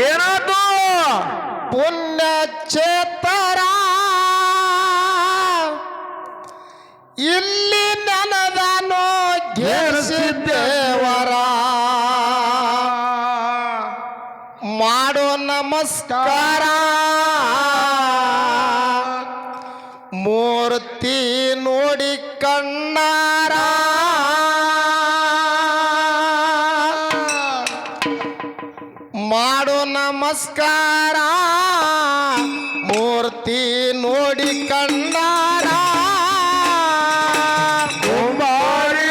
ಏನಾತು ಪುಣ್ಯ ಚೇತರ ಇಲ್ಲಿ ನನದನೋ ಗೆಲ್ಸಿದ್ದೇವರ ಮಾಡೋ ನಮಸ್ಕಾರ ಮೂರ್ತಿ ನೋಡಿ ಕಂಡಾರ. ಕುಂಬಾರಿ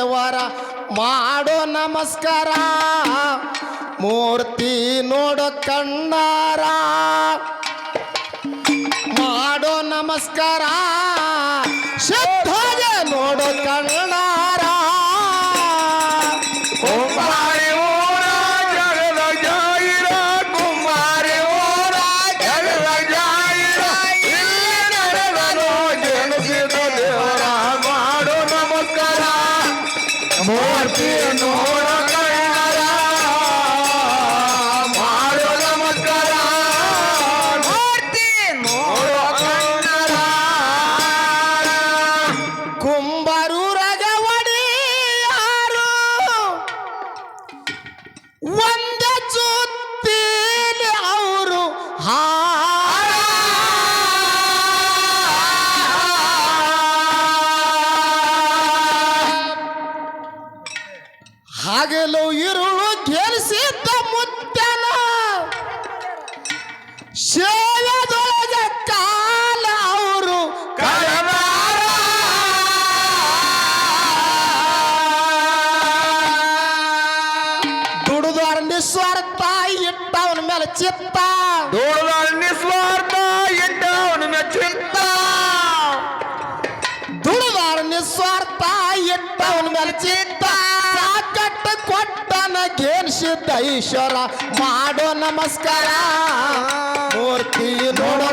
ಗೆನಿಸಿದ್ದೇವರ ಮಾಡೋ ನಮಸ್ಕಾರ. ಮೂರ್ತಿ ನೋಡೋ ಕಣ್ಣಾರ. ಮಾಡೋ ನಮಸ್ಕಾರ. ಶುದ್ಧಗೆ ನೋಡೋ ಕಣ್ಣಾರ. ಮೂರ್ತಿ ನೋಡ ಕೈನರ ನಿಸ್ವಾರ್ಥ ಇಟ್ಟವನ ಮೇಲೆ ಚಿತ್ತ. ಕಟ್ಟ ಕೊಟ್ಟನ ಗೆಲ್ಸಿದ್ದ ಈಶ್ವರ. ಮಾಡೋ ನಮಸ್ಕಾರ. ಮೂರ್ತಿ ನೋಡೋ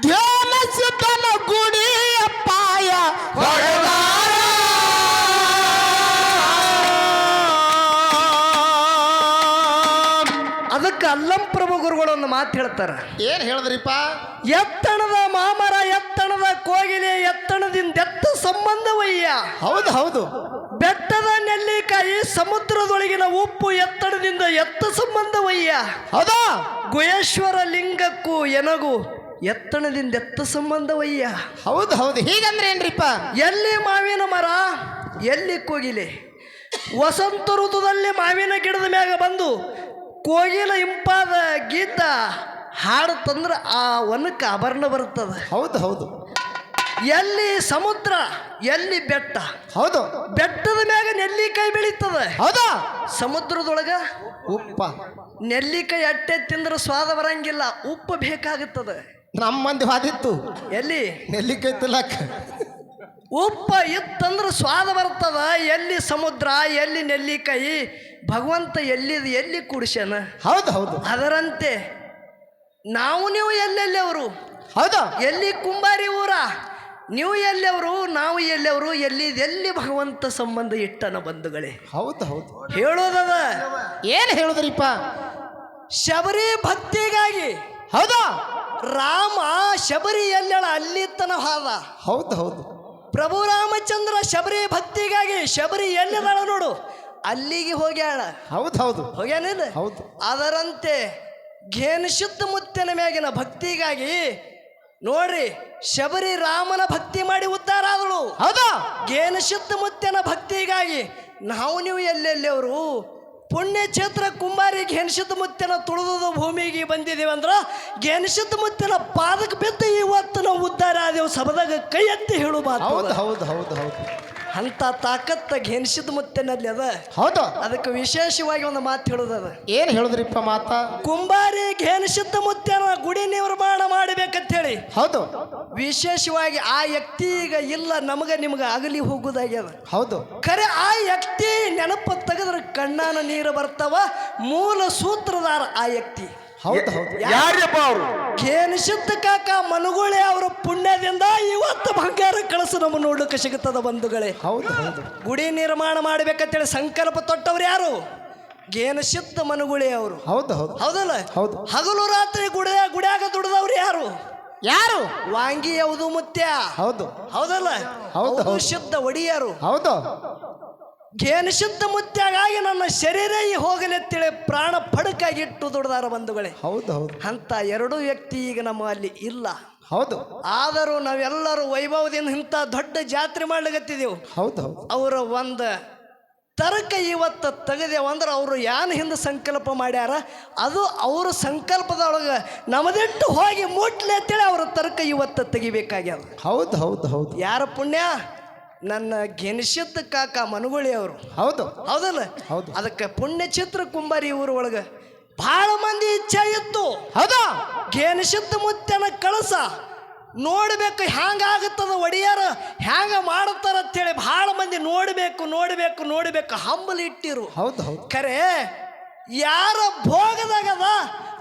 ಧ್ಯಾನಿಸುತ್ತನ ಗುಡಿಯ ಪಾಯ ಅದಕ್ಕೆ ಅಲ್ಲಂ ಪ್ರಭು ಗುರುಗಳು ಒಂದು ಮಾತು ಹೇಳ್ತಾರೆ. ಏನು ಹೇಳಿದ್ರಿಪ್ಪ? ಎತ್ತಣದ ಮಾಮರ ಎತ್ತಣದ ಕೋಗಿಲೆ ಎತ್ತಣದಿಂದ ಎತ್ತ ಸಂಬಂಧವಯ್ಯ. ಹೌದು ಹೌದು. ಬೆಟ್ಟದ ನೆಲ್ಲಿಕಾಯಿ ಸಮುದ್ರದೊಳಗಿನ ಉಪ್ಪು ಎತ್ತಣದಿಂದ ಎತ್ತ ಸಂಬಂಧವಯ್ಯ. ಹೌದಾ? ಗುಹೇಶ್ವರ ಲಿಂಗಕ್ಕೂ ಎನಗು ಎತ್ತಣದಿಂದ ಎತ್ತ ಸಂಬಂಧವಯ್ಯ. ಹೌದು ಹೌದು. ಹೀಗಂದ್ರೆ ಏನ್ರಿಪ್ಪ? ಎಲ್ಲಿ ಮಾವಿನ ಮರ ಎಲ್ಲಿ ಕೋಗಿಲೆ? ವಸಂತ ಋತುದಲ್ಲಿ ಮಾವಿನ ಗಿಡದ ಮ್ಯಾಗ ಬಂದು ಕೋಗಿಲ ಇಂಪಾದ ಗೀತ ಹಾಡು ತಂದ್ರೆ ಆ ವನಕ್ಕೆ ಆಭರಣ ಬರ್ತದೆ ಹೌದು ಹೌದು. ಎಲ್ಲಿ ಸಮುದ್ರ ಎಲ್ಲಿ ಬೆಟ್ಟ? ಹೌದು. ಬೆಟ್ಟದ ಮ್ಯಾಗ ನೆಲ್ಲಿಕಾಯಿ ಬೆಳೀತದ. ಹೌದಾ. ಸಮುದ್ರದೊಳಗ ಉಪ್ಪ. ನೆಲ್ಲಿಕಾಯಿ ಅಟ್ಟೆ ತಿಂದ್ರೆ ಸ್ವಾದ ಬರಂಗಿಲ್ಲ ಉಪ್ಪು ಬೇಕಾಗುತ್ತದೆ. ನಮ್ಮ ಮಂದಿ ವಾದಿತ್ತು ಎಲ್ಲಿ? ನೆಲ್ಲಿಕಾಯಿ ತಿಲ್ಲಕ್ಕ ಉಪ್ಪ ಇತ್ತಂದ್ರೆ ಸ್ವಾದ ಬರ್ತದ ಎಲ್ಲಿ ಸಮುದ್ರ ಎಲ್ಲಿ ನೆಲ್ಲಿಕಾಯಿ ಭಗವಂತ ಎಲ್ಲಿದು ಎಲ್ಲಿ ಕುಡಿಸ್ಯಾನ? ಹೌದು ಹೌದು. ಅದರಂತೆ ನಾವು ನೀವು ಎಲ್ಲೆಲ್ಲಿ ಅವರು? ಹೌದು. ಎಲ್ಲಿ ಕುಂಬಾರಿ ಊರ? ನೀವು ಎಲ್ಲೆವರು ನಾವು ಎಲ್ಲೆವರು ಎಲ್ಲಿ ಎಲ್ಲಿ ಭಗವಂತ ಸಂಬಂಧ ಇಟ್ಟನ ಬಂಧುಗಳೇ? ಹೌದು ಹೌದು. ಹೇಳೋದದ? ಏನು ಹೇಳುದ್ರಿಪ್ಪ? ಶಬರಿ ಭಕ್ತಿಗಾಗಿ. ಹೌದು. ರಾಮ ಶಬರಿ ಅಲ್ಲಿ ತನ ಹಾದ ಹೌದು ಹೌದು. ಪ್ರಭು ರಾಮಚಂದ್ರ ಶಬರಿ ಭಕ್ತಿಗಾಗಿ ಶಬರಿ ಎಲ್ಲಿದಾಳ ನೋಡು. ಅಲ್ಲಿಗೆ ಹೋಗ್ಯಾಳ. ಹೌದು ಹೌದು. ಹೋಗ್ಯಾನಿಲ್ಲ ಹೌದು. ಅದರಂತೆ ಘೇನಶುದ್ಧ ಮುತ್ತಿನ ಮ್ಯಾಗಿನ ಭಕ್ತಿಗಾಗಿ ನೋಡ್ರಿ ಶಬರಿ ರಾಮನ ಭಕ್ತಿ ಮಾಡಿ ಉದ್ಧಾರ ಆದಳು. ಹೌದು? ಘೇನಶುದ್ಧ ಮುತ್ತಿನ ಭಕ್ತಿಗಾಗಿ ನಾವು ನೀವು ಎಲ್ಲೆಲ್ಲಿಯವರು ಪುಣ್ಯಕ್ಷೇತ್ರ ಕುಂಬಾರಿ ಗೆನ್ಸಿದ ಮುತ್ತಿನ ತುಳಿದ ಭೂಮಿಗೆ ಬಂದಿದ್ದೀವಿ ಅಂದ್ರೆ ಘೇನಶುದ್ಧ ಮುತ್ತಿನ ಪಾದಕ್ಕೆ ಬಿದ್ದು ಇವತ್ತು ನಾವು ಉದ್ಧಾರ ಆದೇವು ಸಭದಾಗ ಕೈ ಎತ್ತಿ ಹೇಳು ಮಾತು. ಹೌದು ಹೌದು ಹೌದು ಹೌದು. ಅಂತ ತಾಕತ್ತ ಹೆನ್ಸಿದ ಮುತ್ತಿನಲ್ಲಿ ಅದ. ಹೌದು. ಅದಕ್ಕೆ ವಿಶೇಷವಾಗಿ ಒಂದು ಮಾತು ಹೇಳುದದ ಏನು ಹೇಳುದ್ರಿಪ್ಪ ಮಾತಾ? ಕುಂಬಾರಿ ಘೆನ್ಸಿದ ಮುತ್ಯನ ಗುಡಿ ನಿರ್ಮಾಣ ಮಾಡಬೇಕಂತ ಹೇಳಿ ಹೌದು. ವಿಶೇಷವಾಗಿ ಆ ವ್ಯಕ್ತಿ ಈಗ ಇಲ್ಲ ನಮಗ ನಿಮ್ಗ ಅಗಲಿ ಹೋಗುದಾಗ್ಯದ. ಹೌದು. ಖರೆ ಆ ವ್ಯಕ್ತಿ ನೆನಪು ತೆಗೆದ್ರೆ ಕಣ್ಣಾನ ನೀರು ಬರ್ತಾವ ಮೂಲ ಸೂತ್ರಧಾರ ಆ ವ್ಯಕ್ತಿ. ಹೌದು ಹೌದು. ಯಾರ್ಯಪ್ಪ ಅವರು? ಘೇನಶುದ್ಧ ಕಾಕ ಮನುಗುಳೆ ಅವರ ಪುಣ್ಯದಿಂದ ಇವತ್ತು ಬಂಗಾರ ಕಳಸು ನಮ್ಮ ನೋಡ್ಲಿಕ್ಕೆ ಸಿಗುತ್ತದ ಬಂಧುಗಳೇ. ಹೌದು ಹೌದು. ಗುಡಿ ನಿರ್ಮಾಣ ಮಾಡ್ಬೇಕಂತೇಳಿ ಸಂಕಲ್ಪ ತೊಟ್ಟವ್ರು ಯಾರು? ಘೇನಶುದ್ಧ ಮನುಗುಳಿ ಅವರು. ಹೌದು ಹೌದು. ಹೌದಲ್ಲ? ಹೌದು. ಹಗಲು ರಾತ್ರಿ ಗುಡಿಯ ಗುಡಿಯಾಗ ದುಡಿದವ್ರು ಯಾರು? ಯಾರು? ವಾಂಗಿ ಯಾವುದು ಮುತ್ಯ. ಹೌದು. ಹೌದಲ್ಲ? ಹೌದು, ಹೌದು. ಶುದ್ಧ ಒಡಿಯರು. ಹೌದು. ಘೇನ ಶುದ್ಧ ಮುತ್ಯಾಗಾಗಿ ನನ್ನ ಶರೀರ ಹೋಗಲೆತ್ತೇಳಿ ಪ್ರಾಣ ಪಡಕಾಗಿಟ್ಟು ದುಡ್ದಾರ ಬಂಧುಗಳೇ. ಹೌದು ಹೌದು. ಅಂತ ಎರಡು ವ್ಯಕ್ತಿ ಈಗ ನಮ್ಮ ಅಲ್ಲಿ ಇಲ್ಲ. ಹೌದು. ಆದರೂ ನಾವೆಲ್ಲರೂ ವೈಭವದಿಂದ ಇಂಥ ದೊಡ್ಡ ಜಾತ್ರೆ ಮಾಡ್ಲಿಕತ್ತಿದೆವು. ಹೌದು ಹೌದು. ಅವರ ಒಂದು ತರಕ ಇವತ್ತು ತೆಗೆದೇವು ಅಂದ್ರೆ ಅವರು ಏನು ಹಿಂದೆ ಸಂಕಲ್ಪ ಮಾಡ್ಯಾರ? ಅದು ಅವ್ರ ಸಂಕಲ್ಪದೊಳಗೆ ನಮದಿಟ್ಟು ಹೋಗಿ ಮುಟ್ಲಿ ಅಂತೇಳಿ ಅವರ ತರ್ಕ ಇವತ್ತು ತೆಗಿಬೇಕಾಗ್ಯದ. ಹೌದು ಹೌದು ಹೌದು. ಯಾರ ಪುಣ್ಯ? ನನ್ನ ಗೆನಿಸಿದ್ದ ಕಾಕ ಮನಗುಳಿ ಅವರು. ಹೌದು. ಹೌದಲ್ಲ? ಹೌದು. ಅದಕ್ಕೆ ಪುಣ್ಯಚಿತ್ರ ಕುಂಬಾರಿ ಊರ ಒಳಗೆ ಬಹಳ ಮಂದಿ ಇಚ್ಛೆ ಇತ್ತು. ಹೌದಾ? ಗೆನಿಸಿದ್ದ ಮುತ್ತನ ಕಳಸ ನೋಡ್ಬೇಕು ಹ್ಯಾಂಗಾಗುತ್ತದ ಒಡೆಯರ ಹ್ಯಾಂಗ ಮಾಡುತ್ತಾರ ಅಂತೇಳಿ ಬಹಳ ಮಂದಿ ನೋಡಬೇಕು ನೋಡಬೇಕು ನೋಡಬೇಕು ಹಂಬಲ್ ಇಟ್ಟಿರು. ಹೌದು ಹೌದು. ಖರೆ ಯಾರ ಭೋಗದಾಗದ?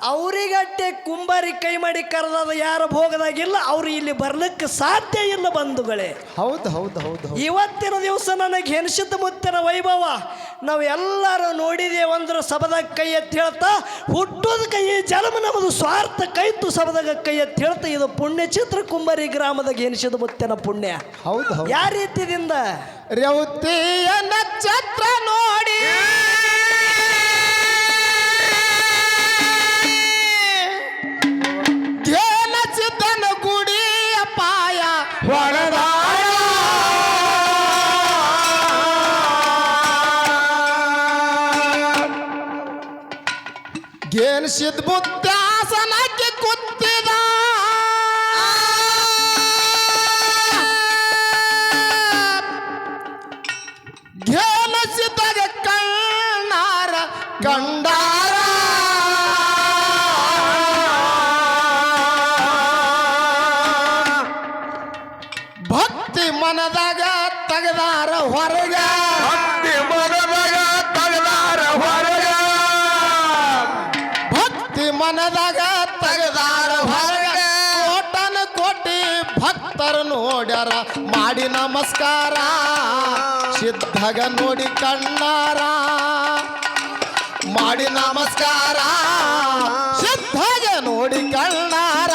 ಅವರಿಗಟ್ಟೆ ಕುಂಬಾರಿ ಕೈ ಮಾಡಿ ಕರೆದದ ಯಾರ ಭೋಗದಾಗಿಲ್ಲ? ಅವ್ರು ಇಲ್ಲಿ ಬರ್ಲಿಕ್ಕೆ ಸಾಧ್ಯ ಇಲ್ಲ ಬಂಧುಗಳೇ. ಹೌದು ಹೌದು ಹೌದು ಇವತ್ತಿನ ದಿವಸ ನನಗೆ ಹೆಣಸಿದ ಮುತ್ತಿನ ವೈಭವ. ನಾವು ಎಲ್ಲರೂ ನೋಡಿದೇವಂದ್ರೆ ಸಬದಾಗ ಕೈ ಎತ್ತಿ ಹೇಳ್ತಾ ಹುಟ್ಟೋದ ಕೈ ಜನ್ಮ ನಮ್ಮದು ಸ್ವಾರ್ಥ ಕೈತು ಸಬದಾಗ ಕೈ ಎತ್ತಿ ಹೇಳ್ತಾ ಇದು ಪುಣ್ಯ ಚಿತ್ರ ಕುಂಬಾರಿ ಗ್ರಾಮದಾಗ ಹೆಣಸಿದ ಮುತ್ತಿನ ಪುಣ್ಯ. ಹೌದು ಹೌದು. ಯಾವ ರೀತಿಯಿಂದ ರೌತಿಯ ನಕ್ಷತ್ರ ನೋಡಿ. ಗೆನ್ಸಿದ್ ಬುದ್ಧಾಸನಕ್ಕೆ ಗೇನ ಗೆನಸಿದಾಗ ಕಣ್ಣಾರ ಕಂಡಾರ? ಭಕ್ತಿ ಮನದಾಗ ತೆಗೆದಾರ ಹೊರಗ? ಮನದಾಗ ತಗದಾರ ಹೊರಗ ಕೋಟನ ಕೋಟಿ ಭಕ್ತರು ನೋಡ್ಯಾರ, ಮಾಡಿ ನಮಸ್ಕಾರ. ಸಿದ್ಧಗ ನೋಡಿ ಕಣ್ಣಾರ. ಮಾಡಿ ನಮಸ್ಕಾರ. ಸಿದ್ಧಗ ನೋಡಿ ಕಣ್ಣಾರ.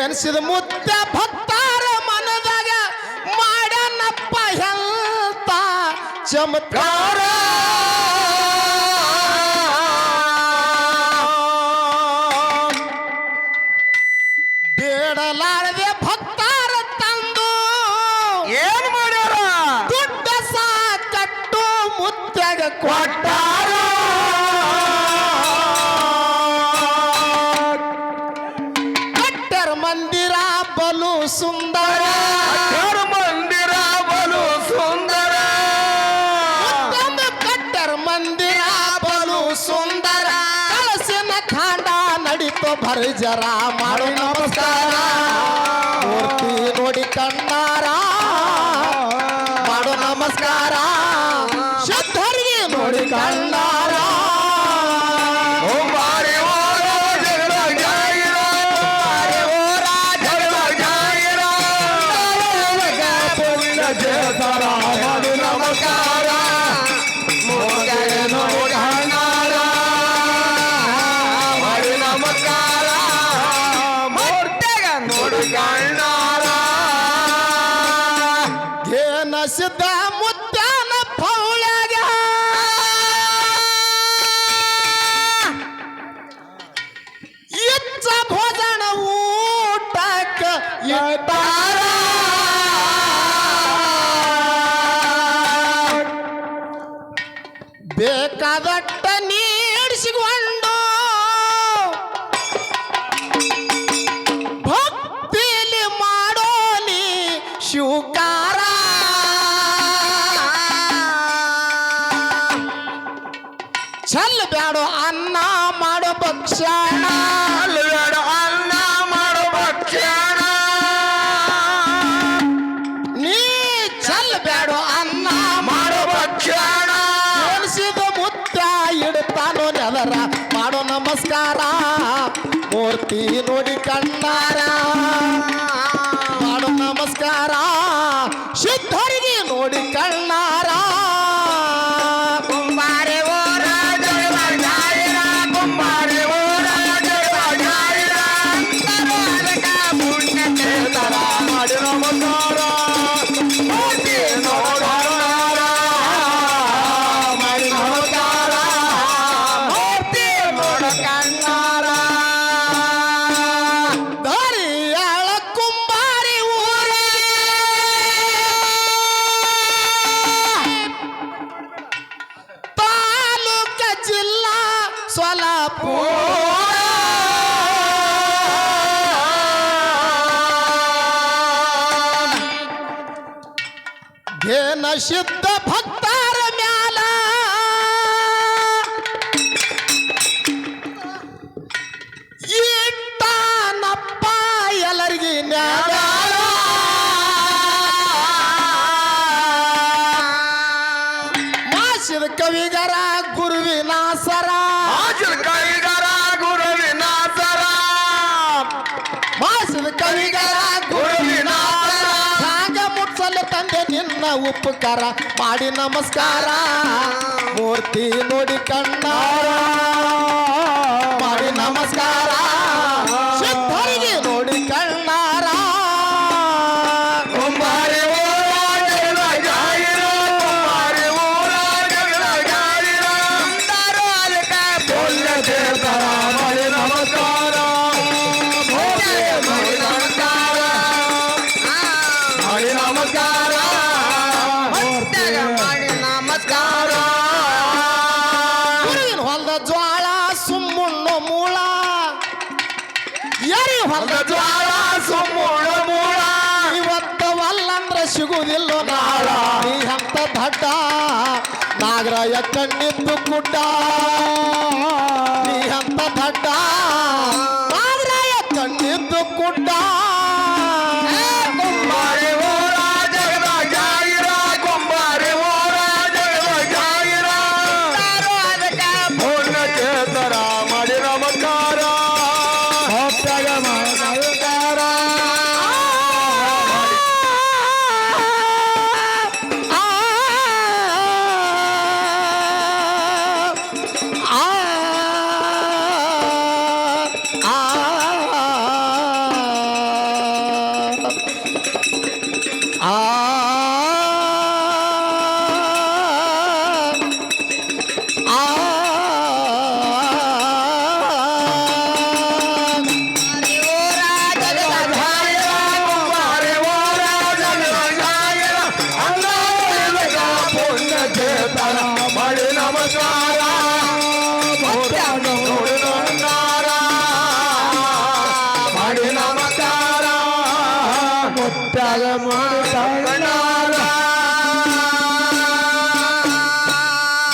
ಗೆನ್ಸಿದ ಮುದ್ದ ಭಕ್ತಾರ ಮನದಾಗ ಮಾಡನಪ್ಪ ಹೆಲ್ತ ಚಮತ್ಕಾರ. ಬೇಡಲಾರದೆ ಭಕ್ತಾರ ತಂದು ಏನ್ ಮಾಡ್ಯಾರ? ದುಡ್ಡ ಸಾಕಟ್ಟು ಮುತ್ಯಾಗ ಕೊಟ್ಟಾರ ಕಟ್ಟರ ಭರ್ಜರ ಮಾಡು ನಮಸ್ಕಾರ. ಮೂರ್ತಿ ನೋಡಿ ಕಣ್ಣಾರ. ಮಾಡು ನಮಸ್ಕಾರ. ಸಿದ್ಧ ಮುತ್ತಾನ ಪೌಳ್ಯಾಗ. ಇಚ್ಚ ಭೋಜನ ಊಟಕ್ಕ ಇಟ್ಟಾರ ಬೇಕಾದಟ್ಟ ನೀಡಿಸಿಕೊಂಡು ಭಕ್ತಿಲಿ ಮಾಡೋಲಿ ಶಿವಕಾರ. ಬ್ಯಾಡೋ ಅನ್ನ ಮಾಡೋ ಭಕ್ಷಣ ಅಲ್ಲಬೇಡ ಅನ್ನ ಮಾಡೋ ಭಕ್ಷಣ ನೀ ಚಲ್ ಬ್ಯಾಡೋ ಅನ್ನ ಮಾಡೋ ಭಕ್ಷಣ ಮುತ್ತ ಇಡ್ತಾನೋ ನೆದರ ಮಾಡೋ ನಮಸ್ಕಾರ. ಸಿದ್ಧ ಭಕ್ತರ ಮ್ಯಾಲ. ಇಟ್ಟಾನಪ್ಪ ಎಲ್ಲರಿಗೆ ನ್ಯಾಯ. ಮಾಸಿದ ಕವಿಗರ ಗುರುವಿನಾಸರ. ಸರ ಆಚಲ್ ಕೈಗರ ಗುರುವಿನ ಸರ ಮಾಸಿದ ಕವಿಗರ ಉಪಕಾರ ಮಾಡಿ ನಮಸ್ಕಾರ. ಮೂರ್ತಿ ನೋಡಿ ಕಣ್ಣಾರ. ಮಾಡಿ ನಮಸ್ಕಾರ. ಜ್ವಾಳ, ಸುಮ್ಮುಳ ಮೂಳ. ಇವತ್ತ ವಲ್ಲಂದ್ರ ಸಿಗುವುದಿಲ್ಲ ನಾಳ ನೀ ಅಂತ ದಡ್ಡ. ನಾಗರಾಯ ಕಣ್ಣಿದ್ದು ಗುಡ್ಡ ನೀ ಅಂತ ದಡ್ಡ.